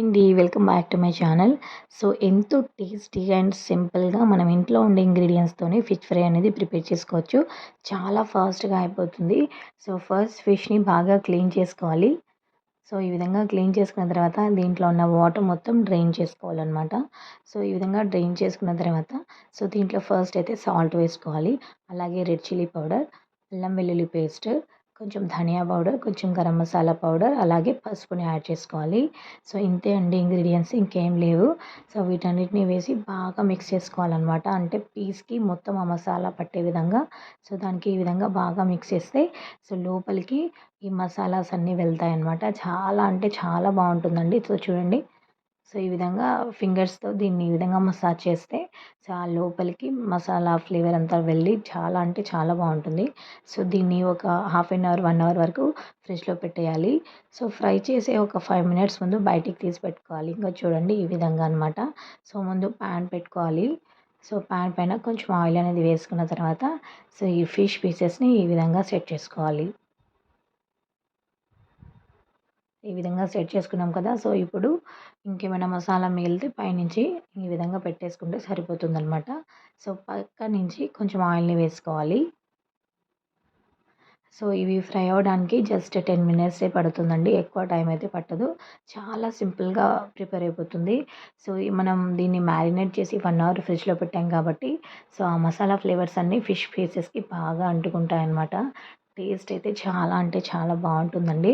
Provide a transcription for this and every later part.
అండి. Welcome back to my channel. So ఎంతో టేస్టీగా అండ్ సింపుల్గా మనం ఇంట్లో ఉండే ఇంగ్రీడియంట్స్తోనే ఫిష్ ఫ్రై అనేది ప్రిపేర్ చేసుకోవచ్చు. చాలా ఫాస్ట్గా అయిపోతుంది. సో ఫస్ట్ ఫిష్ని బాగా క్లీన్ చేసుకోవాలి. సో ఈ విధంగా క్లీన్ చేసుకున్న తర్వాత దీంట్లో ఉన్న వాటర్ మొత్తం డ్రైన్ చేసుకోవాలన్నమాట. సో ఈ విధంగా డ్రైన్ చేసుకున్న తర్వాత సో దీంట్లో ఫస్ట్ అయితే సాల్ట్ వేసుకోవాలి. అలాగే రెడ్ చిల్లీ పౌడర్ అల్లం వెల్లుల్లి పేస్ట్ కొంచెం ధనియా పౌడర్ కొంచెం గరం మసాలా పౌడర్ అలాగే పసుపుని యాడ్ చేసుకోవాలి. సో ఇంతే అండి ఇంగ్రీడియంట్స్. ఇంకేం లేవు. సో వీటన్నిటిని వేసి బాగా మిక్స్ చేసుకోవాలన్నమాట. అంటే పీస్కి మొత్తం ఆ మసాలా పట్టే విధంగా. సో దానికి ఈ విధంగా బాగా మిక్స్ చేస్తే సో లోపలికి ఈ మసాలాస్ అన్నీ వెళ్తాయి అన్నమాట చాలా అంటే చాలా బాగుంటుందండి. సో చూడండి. సో ఈ విధంగా ఫింగర్స్తో దీన్ని ఈ విధంగా మసాజ్ చేస్తే సో లోపలికి మసాలా ఫ్లేవర్ అంతా వెళ్ళి చాలా అంటే చాలా బాగుంటుంది. సో దీన్ని ఒక half an hour one hour వరకు ఫ్రిడ్జ్లో పెట్టేయాలి. సో ఫ్రై చేసే ఒక ఫైవ్ మినిట్స్ ముందు బయటికి తీసి పెట్టుకోవాలి. ఇంకా చూడండి ఈ విధంగా అనమాట సో ముందు ప్యాన్ పెట్టుకోవాలి. సో ప్యాన్ పైన కొంచెం ఆయిల్ అనేది వేసుకున్న తర్వాత సో ఈ ఫిష్ పీసెస్ని ఈ విధంగా సెట్ చేసుకోవాలి. ఈ విధంగా సెట్ చేసుకున్నాం కదా. సో ఇప్పుడు ఇంకేమైనా మసాలా మిగిలితే పైనుంచి ఈ విధంగా పెట్టేసుకుంటే సరిపోతుందనమాట సో పక్క నుంచి కొంచెం ఆయిల్ని వేసుకోవాలి. సో ఇవి ఫ్రై అవ్వడానికి జస్ట్ టెన్ మినిట్సే పడుతుందండి. ఎక్కువ టైం అయితే పట్టదు. చాలా సింపుల్గా ప్రిపేర్ అయిపోతుంది. సో మనం దీన్ని మ్యారినేట్ చేసి వన్ అవర్ ఫ్రిడ్జ్లో పెట్టాం కాబట్టి సో ఆ మసాలా ఫ్లేవర్స్ అన్నీ ఫిష్ పీసెస్కి బాగా అంటుకుంటాయి అన్నమాట టేస్ట్ అయితే చాలా అంటే చాలా బాగుంటుందండి.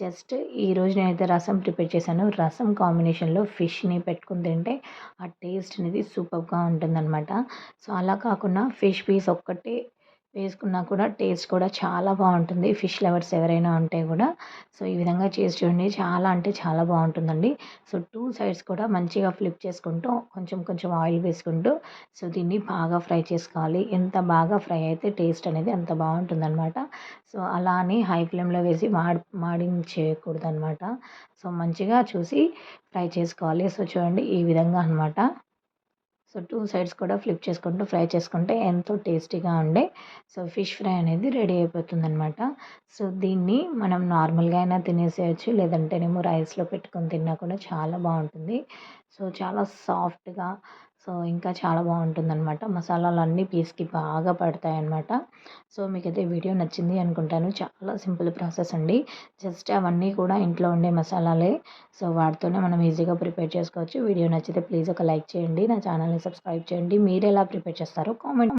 జస్ట్ ఈరోజు నేనైతే రసం ప్రిపేర్ చేశాను. రసం కాంబినేషన్లో ఫిష్ని పెట్టుకుని తింటే ఆ టేస్ట్ అనేది సూపర్గా ఉంటుందన్నమాట. సో అలా కాకుండా ఫిష్ పీస్ ఒక్కటే వేసుకున్నా కూడా టేస్ట్ కూడా చాలా బాగుంటుంది. ఫిష్ లవర్స్ ఎవరైనా ఉంటే కూడా. సో ఈ విధంగా చేసి చూడండి. చాలా అంటే చాలా బాగుంటుందండి. సో టూ సైడ్స్ కూడా మంచిగా ఫ్లిప్ చేసుకుంటూ కొంచెం కొంచెం ఆయిల్ వేసుకుంటూ సో దీన్ని బాగా ఫ్రై చేసుకోవాలి. ఎంత బాగా ఫ్రై అయితే టేస్ట్ అనేది అంత బాగుంటుందన్నమాట. సో అలా అని హై ఫ్లేమ్లో వేసి మాడి మాడించేయకూడదు అనమాట సో మంచిగా చూసి ఫ్రై చేసుకోవాలి. సో చూడండి ఈ విధంగా అనమాట సో టూ సైడ్స్ కూడా ఫ్లిప్ చేసుకుంటూ ఫ్రై చేసుకుంటే ఎంతో టేస్టీగా ఉండే. సో ఫిష్ ఫ్రై అనేది రెడీ అయిపోతుందనమాట సో దీన్ని మనం నార్మల్గా అయినా తినేసేయచ్చు లేదంటేనేమో రైస్లో పెట్టుకొని తిన్నా కూడా చాలా బాగుంటుంది. సో చాలా సాఫ్ట్గా సో ఇంకా చాలా బాగుంటుందన్నమాట. మసాలాలు అన్నీ పీస్కి బాగా పడతాయి అన్నమాట సో మీకైతే వీడియో నచ్చింది అనుకుంటాను. చాలా సింపుల్ ప్రాసెస్ అండి. జస్ట్ అవన్నీ కూడా ఇంట్లో ఉండే మసాలాలే. సో వాటితోనే మనం ఈజీగా ప్రిపేర్ చేసుకోవచ్చు. వీడియో నచ్చితే ప్లీజ్ ఒక లైక్ చేయండి. నా ఛానల్ని సబ్స్క్రైబ్ చేయండి. మీరు ఎలా ప్రిపేర్ చేస్తారో కామెంట్